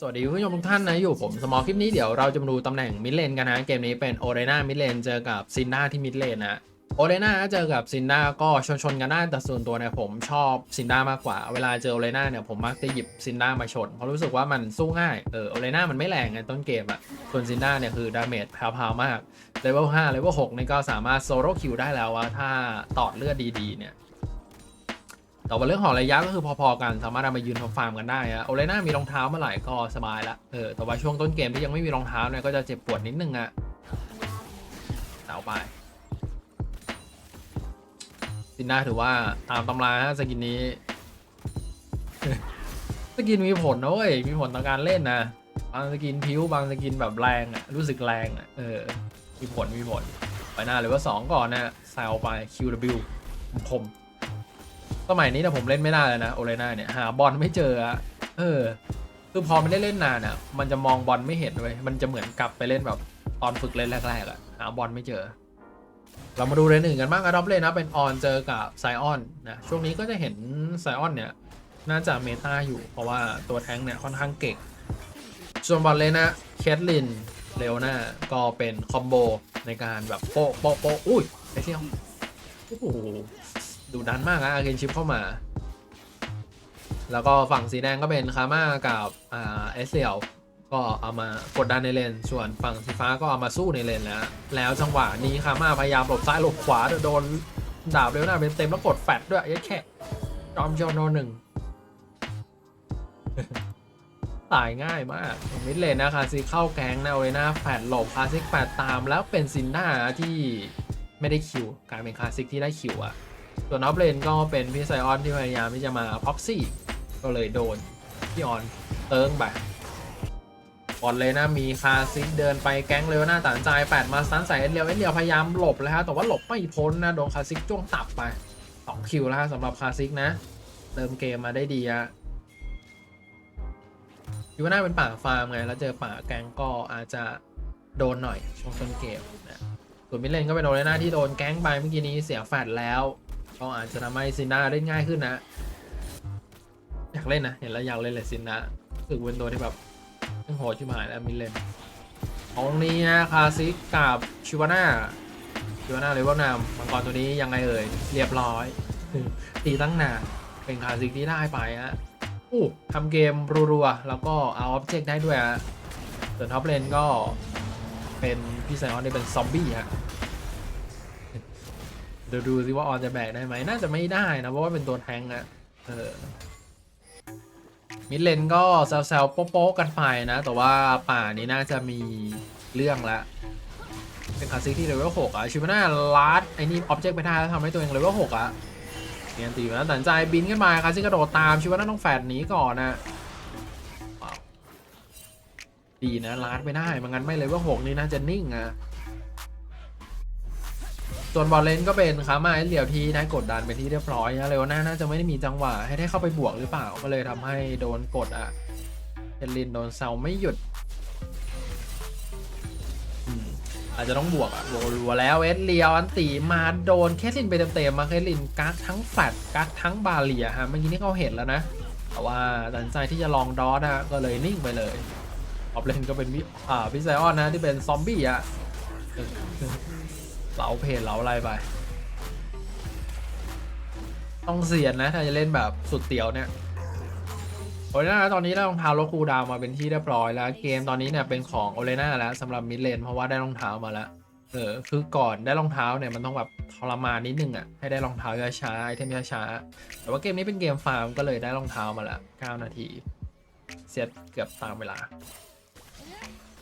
สวัสดีคุณผู้ชมทุกท่านนะอยู่ผมสมอลคลิปนี้เดี๋ยวเราจะมาดูตำแหน่งมิดเลนกันนะ เกมนี้เป็นโอเรนามิดเลนเจอกับซินดาที่มิดเลนนะโอเรนาเจอกับซินดาก็ชนชนๆกันได้แต่ส่วนตัวเนี่ยผมชอบซินดามากกว่า เวลาเจอโอเรนาเนี่ยผมมักจะหยิบซินดามาชน เพราะรู้สึกว่ามันสู้ง่ายเออโอเรนามันไม่แรงไงต้นเกมอะส่วนซินดาเนี่ยคือดาเมจแพรวๆมากเลเวล5เลเวล6นี่ก็สามารถโซโล่คิวได้แล้วว่าถ้าตอดเลือดดีๆเนี่ย แต่ว่าเรื่องของระยะก็คือพอๆกัน สามารถเอามายืนทำฟาร์มกันได้อะโอเลน่ามีรองเท้าเมื่อไหร่ก็สบายละเออแต่ว่าช่วงต้นเกมที่ยังไม่มีรองเท้าเนี่ยก็จะเจ็บปวดนิดนึงอะเอาไปซินนาถือว่าตามตำราฮะสกินนี้สกินมีผลนะเว้ยมีผลต่อการเล่นนะบางสกินพิ้วบางสกินแบบแรงอะรู้สึกแรงอะเออมีผลมีผลไปหน้าหรือว่าสองก่อนนะแซวไป QW คม สมัยนี้นี่ผมเล่นไม่ได้แล้วนะโอเลน่าเนี่ยหาบอลไม่เจออะเออ คือพอไม่ได้เล่นนานอะ มันจะมองบอลไม่เห็นเลยมันจะเหมือนกลับไปเล่นแบบตอนฝึกเล่นแรกๆอะหาบอลไม่เจอ เรามาดูเรนหนึ่งกันบ้างอะดอปเลยนะเป็นออนเจอกับไซออนนะช่วงนี้ก็จะเห็นไซออนเนี่ยน่าจะเมตาอยู่เพราะว่าตัวแท้งเนี่ยค่อนข้างเก่งส่วนบอลเลยนะแคทลินเลโอนาก็เป็นคอมโบในการแบบโปะโปะโปะอุ้ยไอเที่ยวโอ้โห ดูดันมากอะอาเกนชิปเข้ามา แล้วก็ฝั่งสีแดงก็เป็นคาม่ากับอ่าเอสเซียลก็เอามากดดันในเลน ส่วนฝั่งสีฟ้าก็เอามาสู้ในเลนแล้ว แล้วจังหวะนี้คาม่าพยายามหลบซ้ายหลบขวาโดนดาบเร็วหน้าเป็นเต็มแล้วกดแฟดด้วยไอ้แค่จอมจอโนหนึ่งตายง่ายมากมิดเลนนะคาซิเข้าแกงนะเวน่าแฟดหลบคาซิกแฟดตามแล้วเป็นซินด้าที่ไม่ได้คิวกลายเป็นคาซิกที่ได้คิวอะ ส่วนออฟเลนก็เป็นพี่ไซออนที่พยายามที่จะมาพ็อกซี่ก็เลยโดนพี่ออนเติงไปบอลเลยนะมีคาซิกเดินไปแก๊งเร็วหน้าตัดใจแปดมาสันใส่เอ็นเรียวเอ็นเรียวพยายามหลบแล้วฮะแต่ว่าหลบไม่พ้นนะโดนคาซิกจ้วงตับไปสองคิวแล้วฮะสำหรับคาซิกนะเติมเกมมาได้ดีอะคิดว่าน่าเป็นป่าฟาร์มไงแล้วเจอป่าแก๊งก็อาจจะโดนหน่อยช่วงต้นเกมนะส่วนมิเลนก็เป็นโอเลน่าที่โดนแก๊งไปเมื่อกี้นี้เสียแฟดแล้ว ก็อาจจะทำให้ซินนาเล่นง่ายขึ้นนะ อยากเล่นนะ เห็นแล้วอยากเล่นเลยซินนาสึกเป็นตัวที่แบบต้งโหดชิบหายแล้วมิเลนของนี้นะคาซิกกับชิวาน่าชิวาน่าเลเวลนามมังกรตัวนี้ยังไงเอ่ย เรียบร้อยตีตั้งนานเป็นคาซิกที่ได้ไปฮะอู้ทำเกมรัวๆ แล้วก็เอาออบเจกต์ได้ด้วยฮะส่วนท็อปเลนก็เป็นพี่ไซออนนี่เป็นซอมบี้ฮะ เดี๋ยวดูซิว่าออนจะแบกได้ไหมน่าจะไม่ได้นะ เพราะว่าเป็นตัวแทงอะเออมิดเลนก็แซวๆโป๊ะๆกันไปนะ แต่ว่าป่านี้น่าจะมีเรื่องละเป็นคาซิกที่เลเวล6อะชิวาน่าลัดไอ้นี่ออบเจกต์ไปได้แล้วทำให้ตัวเองเลเวล6อะเนียนตีอยู่นะตัดใจบินขึ้นมาคาซิกกระโดดตามชิวาน่าต้องแฟดหนีก่อนนะดีนะลัดไปได้มันงั้นไม่เลเวล6นี่น่าจะนิ่งอะ ส่วนบอลเลนก็เป็นขามาเหลียวที่ได้กดดันไปที่เรียบร้อยนะเลโอน่าน่าจะไม่ได้มีจังหวะให้ได้เข้าไปบวกหรือเปล่าก็เลยทำให้โดนกดอะเฮนลินโดนเซาไม่หยุดอาจจะต้องบวกอะบวกรัวแล้วเอสเลียวอันตีมาโดนแคทลินไปเต็มๆมาแคทลินกักทั้งแฟดกักทั้งบาเลียฮะเมื่อกี้นี่เขาเห็นแล้วนะแต่ว่าตัดสินใจที่จะลองดอสนะก็เลยนิ่งไปเลยออฟเลนก็เป็นวิอ่าพิซไซออนนะที่เป็นซอมบี้อะ เหลาเพจเหลาอะไรไป ต้องเสียนนะถ้าจะเล่นแบบสุดเตียวเนี่ยโอเลน่าตอนนี้ได้รองเท้าลคูดาวมาเป็นที่เรียบร้อยแล้ว เกมตอนนี้เนี่ยเป็นของโอเลน่าแล้วสำหรับมิดเลนเพราะว่าได้รองเท้ามาแล้วเออคือก่อนได้รองเท้าเนี่ยมันต้องแบบทรมานนิดนึงอะให้ได้รองเท้าช้าๆไอเทมช้าๆแต่ว่าเกมนี้เป็นเกมฟาร์มก็เลยได้รองเท้ามาแล้ว9นาทีเซตเกือบตามเวลา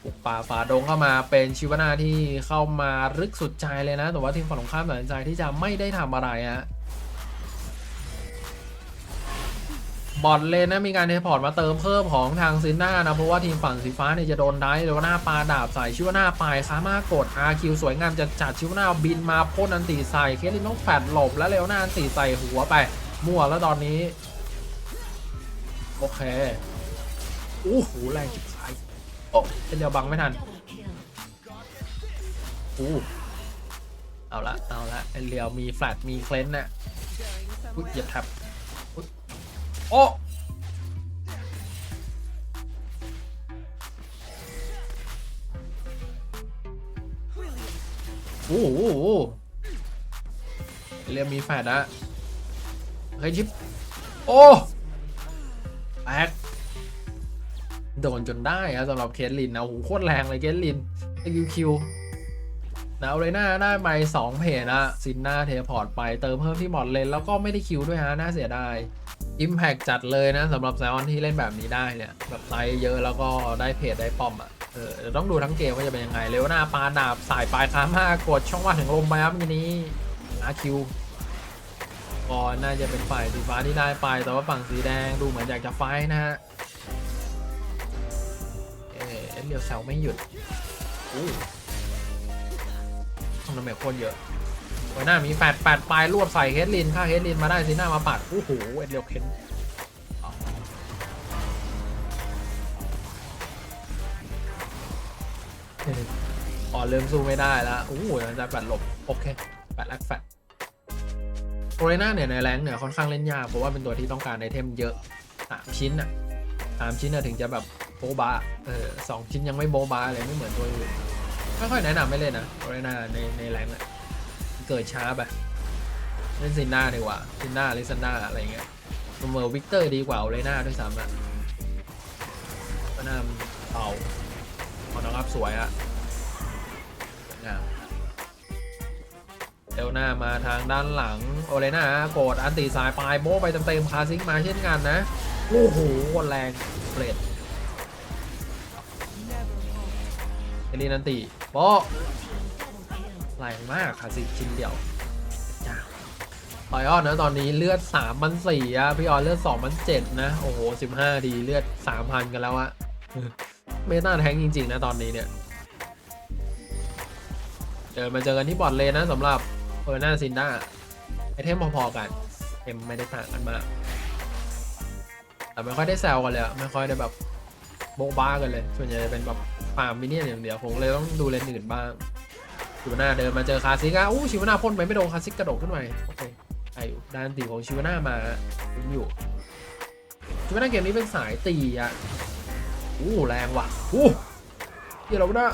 ปุกป่าฝ่าดงเข้ามาเป็นชิวนาที่เข้ามารึกสุดใจเลยนะ แต่ว่าทีมฝั่งตรงข้ามตัดสินใจที่จะไม่ได้ทำอะไรฮะบอดเลยนะมีการเทพอร์ตมาเติมเพิ่มของทางซินนานะ เพราะว่าทีมฝั่งสีฟ้าเนี่ยจะโดนได้เดี๋ยวหน้าปลาดาบใส่ชิวนาไปสามารถกด RQ สวยงามจะจัดชิวนาบินมาพ่นอันตีใส่ เคสลินต้องแฟดหลบแล้วเร็วหน้าอันตีใส่หัวไป มั่วแล้วตอนนี้ โอเคโอ้โหแรงจิบ โอ้เป็นเดียวบังไม่ทันอู้เอาละเอาละไอเรียวมีแฟลตมีเคลนเน่ะอุ้ยเหยียบทับโอ้โอ้โหเรียมีแฟดอะเฮ้ยชิป โอ้แอด โดนจนได้อะสำหรับเคสลินนะโอ้โหโคตรแรงเลยเคสลินคิวคิวนะเอาเลยหน้าได้ไปสองเพจนะซินหน้าเทพอร์ตไปเติมเพิ่มที่บอดเลนแล้วก็ไม่ได้คิวด้วยฮะน่าเสียดายอิมแพกจัดเลยนะสำหรับไซออนที่เล่นแบบนี้ได้เนี่ยแบบไซเยอะแล้วก็ได้เพจได้ป้อมอะเออต้องดูทั้งเกมว่าจะเป็นยังไง เร็วหน้าปาดาบสายปลายค้ามากดช่องว่างถึงลมไปครับทีนี้อาคิวก็น่าจะเป็นฝ่ายสีฟ้าที่ได้ไปแต่ว่าฝั่งสีแดงดูเหมือนอยากจะไฟนะฮะ เออเอ็นเรียวแซวไม่หยุดอู้ทำดาเมจโคตรเยอะไว้หน้ามีแปดแปดปลายรวบใส่เฮดลินถ้าเฮดลินมาได้ซีหน้ามาปัดโอ้โหเอ็นเรียวเค้นอ๋อเริ่มสู้ไม่ได้แล้วโอ้โหหลังจากแปดหลบ โอเคแปดแลกแฟดโอเรน่าเนี่ยในแรงค์เนี่ยค่อนข้างเล่นยากเพราะว่าเป็นตัวที่ต้องการไอเทมเยอะสามชิ้นอะสามชิ้นน่ะถึงจะแบบ โบบาเออสองชิ้นยังไม่โบบาเลยไม่เหมือนตัวอื่นไม่ค่อยแนะนำไม่เล่นนะโอเรนาในในแรงอะเกิดช้าไปเล่นซินนาดีกว่าซินนาลิซันนาอะไรเงี้ยเสมอวิกเตอร์ดีกว่าโอเรน่าด้วยซ้ำอะก็น่าเต่าพอน้องอัพสวยอะงามเอลหน้ามาทางด้านหลังโอเลน่าโกดอันตีสายปลายโบไปเต็มๆคาซิงมาเช่นกันนะ โอ้โหแรงเปรต เอลินอันตีโบะแรงมากคาซิชิ้นเดียวจ้าต่อยออนนะตอนนี้เลือด3มันสี่อะพี่ออนเลือด2มัน7นะ โอ้โห 15 ดีเลือด 3,000 กันแล้วอะเมตาแทงจริง ๆ นะตอนนี้เนี่ยเดินมาเจอกันที่บอร์ดเลนนะสำหรับเออร์นาซินด้าไอเทมพอๆกันเอ็มไม่ได้ต่างกันมากแต่ไม่ค่อยได้แซวกันเลยอะไม่ค่อยได้แบบ โบ๊ะบ้ากันเลย ส่วนใหญ่จะเป็นแบบฟาร์มมินเนี่ยนอย่างเดียวผมเลยต้องดูเลนอื่นบ้างชิวนาเดินมาเจอคาซิกอะอู้ชิวนาพ่นไปไม่โดนคาซิกกระโดดขึ้นไปโอเคไอ้อยู่ด้านตีของชิวนามาผมอยู่ชิวนาเกมนี้เป็นสายตีอะอู้แรงว่ะอู้เดี๋ยวเราไม่ได้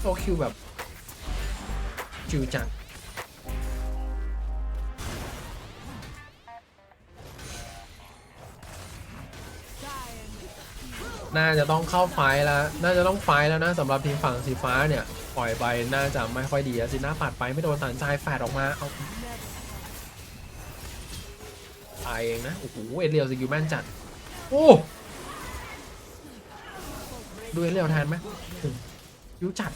โซคิวแบบจิวจัง น่าจะต้องเข้าไฟแล้ว น่าจะต้องไฟแล้วนะสำหรับทีมฝั่งสีฟ้าเนี่ย ปล่อยไปน่าจะไม่ค่อยดีอะสิหน้าปัดไปไม่โดนตันใจแฟดออกมาเอาตายเองนะโอ้โหเอเรียวสกิลแม่นจัดโอ้ดูเอเรียวแทนไหมยิวจัด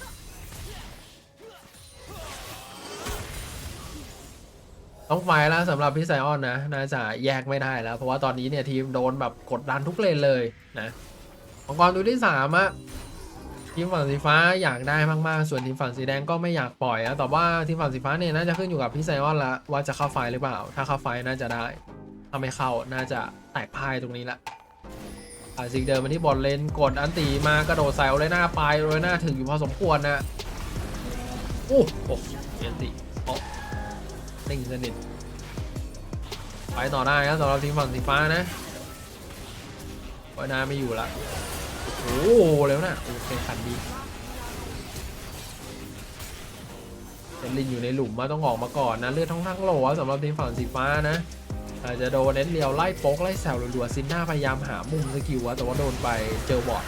ต้องไฟแล้วสำหรับพี่ไซออนนะน่าจะแยกไม่ได้แล้ว เพราะว่าตอนนี้เนี่ยทีมโดนแบบกดดันทุกเลนเลยนะ มังกรตัวที่สามอะทีมฝั่งสีฟ้าอยากได้มากๆ ส่วนทีมฝั่งสีแดงก็ไม่อยากปล่อยอะแต่ว่าทีมฝั่งสีฟ้าเนี่ยน่าจะขึ้นอยู่กับพี่ไซออนละว่าจะเข้าไฟหรือเปล่า ถ้าเข้าไฟน่าจะได้ถ้าไม่เข้าน่าจะแตกพ่ายตรงนี้ละอาซิกเดินมาที่บอลเลนกดอันตีมากระโดดใส่โอเลน่าไปโอเลน่าถึงอยู่พอสมควรนะโอ้โหอันตีโอ้นิ่งสนิทไปต่อได้ครับสำหรับทีมฝั่งสีฟ้านะวายนาไม่อยู่ละ โอ้โหแล้วนะโอเคขันดีเซนลินอยู่ในหลุมมาต้องออกมาก่อนนะเลือดท้องทั้งโหลอะสำหรับทีมฝั่งสีฟ้านะอาจจะโดนเน้นเลียวไล่โป๊กไล่แซวรัวๆซินหน้าพยายามหามุมสกิลวะแต่ว่าโดนไปเจอบอด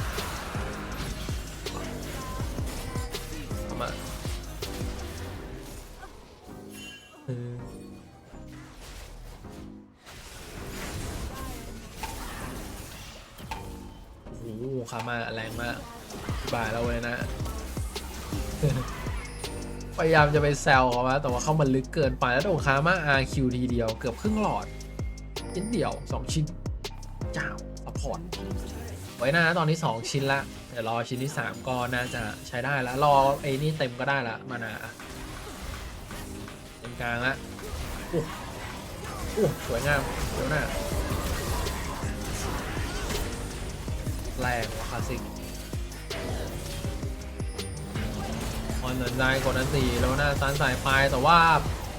ามาแรงมากบ่ายแล้วเลยนะ พยายามจะไปแซวเขาว่าแต่ว่าเข้ามาลึกเกินไปแล้วโดนคามา RQ ทีเดียวเกือบครึ่งหลอดชิ้นเดียว2ชิ้นเจ้าซัพอร์ตไว้นะตอนนี้ 2 ชิ้นละเดี๋ยวรอชิ้นที่ 3 ก็น่าจะใช้ได้แล้ว รอไอ้นี่เต็มก็ได้ละมานาเป็นกลางละโอ้โอ้สวยงามเดี๋ยวหน้า แรงว่าคลาสสิกออนเดนได้กดอันสีแล้วนะาซันสายปลแต่ว่า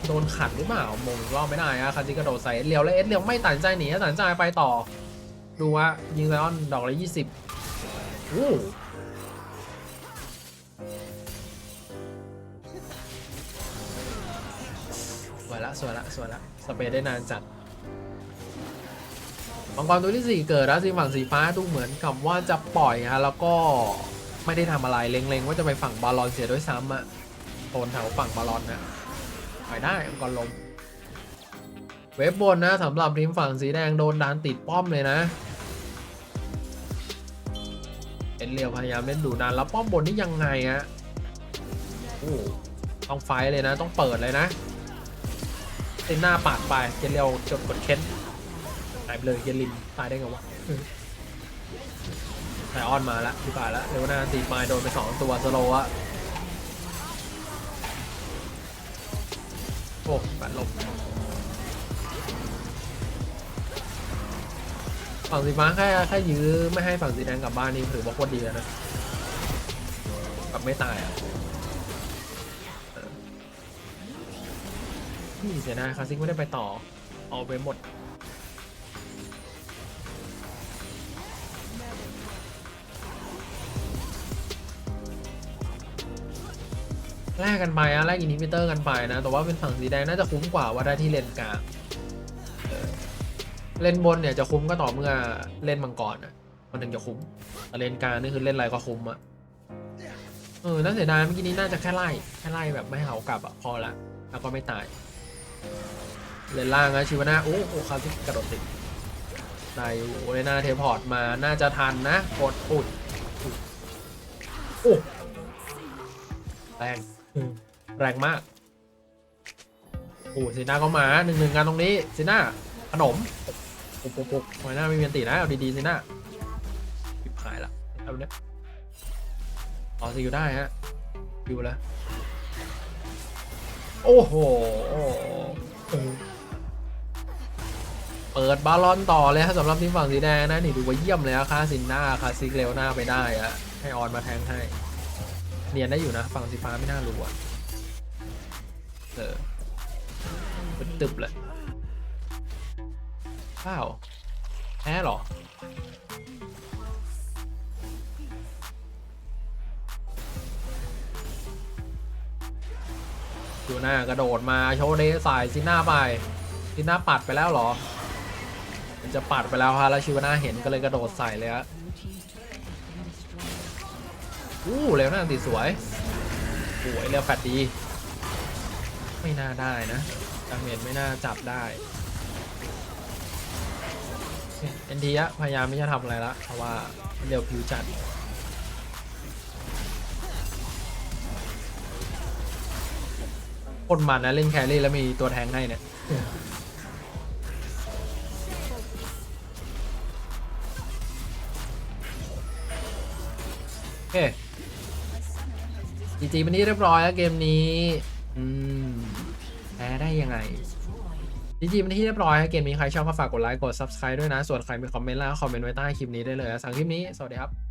โดนขัดหรือเปล่ามงรอบไม่ได้อะคาสิกกระโดดใส่เลียวและเอสเลียวไม่ตัดใจหนีตัดใจไปต่อ ดูว่ายิงไซออนดอกละยี่สิบโอ้สวยละสวยละสวยละสเปรได้นานจัด มังกรตัวที่ 4 เกิดแล้วสีฝั่งสีฟ้าดูเหมือนกับว่าจะปล่อยฮะแล้วก็ไม่ได้ทำอะไรเล็งๆ ว่าจะไปฝั่งบาลอนเสียด้วยซ้ำอะโซนแถวฝั่งบาลอนนะไปได้มังกรลม เว็บบนนะสำหรับทีมฝั่งสีแดงโดนดันติดป้อมเลยนะเอ็นเรียวพยายามเล่นดูนานแล้วป้อมบนนี่ยังไงฮะโอ้ต้องไฟเลยนะต้องเปิดเลยนะเต็นหน้าปาดไปเจนเรียวจดกดเค้นายไปเลยเยลินตายได้ไงวะไทออนมาแล้วที่ป่ายแล้วเร็วนาตีไม้โดนไปสองตัวสโลว์อะโอ้ปัดลบฝั่งสีฟ้าแค่แค่ยื้อไม่ให้ฝั่งสีแดงกลับบ้านนี่ถือว่าโคตรดีแล้วนะแบบไม่ตายอะนี่เสียดายคาซิกไม่ได้ไปต่อ เอาไปหมด แลกกันไปอะแลกอินฮิบิเตอร์กันไปนะ แต่ว่าเป็นฝั่งสีแดงน่าจะคุ้มกว่าว่าได้ที่เลนกลางเล่นบนเนี่ยจะคุ้มก็ต่อเมื่อเล่นมังกรอะมันถึงจะคุ้มแต่เลนกลางนี่คือเล่นอะไรก็คุ้มอะเออน่าเสียดายเมื่อกี้นี้น่าจะแค่ไล่แค่ไล่แบบไม่ให้เขากลับอะพอละแล้วก็ไม่ตาย เลนล่างนะชิวาน่าโอ้โหคาซิกระโดดติดได้อยู่เลน่าเทพอร์ตมาน่าจะทันนะกดอุดโอ้แรง แรงมากโอ้ซีน่าก็มาหนึ่งหนึ่งกันตรงนี้ซีน่าขนมปุ๊บปุ๊บปุ๊บทำไมหน้าไม่มีอันตีนะเอาดีๆสิหน้าปิดหายละเอาเนี้ยต่อซิวได้ฮะซิวแล้วโอ้โหเปิดบาลอนต่อเลยฮะสำหรับทีมฝั่งสีแดงนะนี่ดูว่าเยี่ยมเลยอะค่าซินหน้าค่าซิกเร็วหน้าไปได้อะให้ออนมาแทงให้ เนียนได้อยู่นะฝั่งสีฟ้าไม่น่ารู้อะเออเป็นตึบเลยข้าวแพ้หรอดูหน้ากระโดดมาโชว์เดสายซิน่าไปซิน่าปัดไปแล้วหรอ มันจะปัดไปแล้วฮะแล้วชิวนาเห็นก็เลยกระโดดใส่เลยฮะ อู้เร็วน้าติดสวยสวยเร็วแฟดดี ไม่น่าได้นะดาเมจไม่น่าจับได้เอ็นทีอะพยายามไม่จะทำอะไรละเพราะว่าเร็วผิวจัดคนมันนะเล่นแครี่แล้วมีตัวแทงให้เนี่ยโอเค จีจีเป็นที่เรียบร้อยแล้วเกมนี้ อืมแพ้ได้ยังไงจริงๆเป็นที่เรียบร้อยครับเกมนี้ใครชอบก็ฝากกดไลค์กด subscribe ด้วยนะ ส่วนใครมีคอมเมนต์แล้วคอมเมนต์ไว้ใต้คลิปนี้ได้เลยนะสั่งคลิปนี้ สวัสดีครับ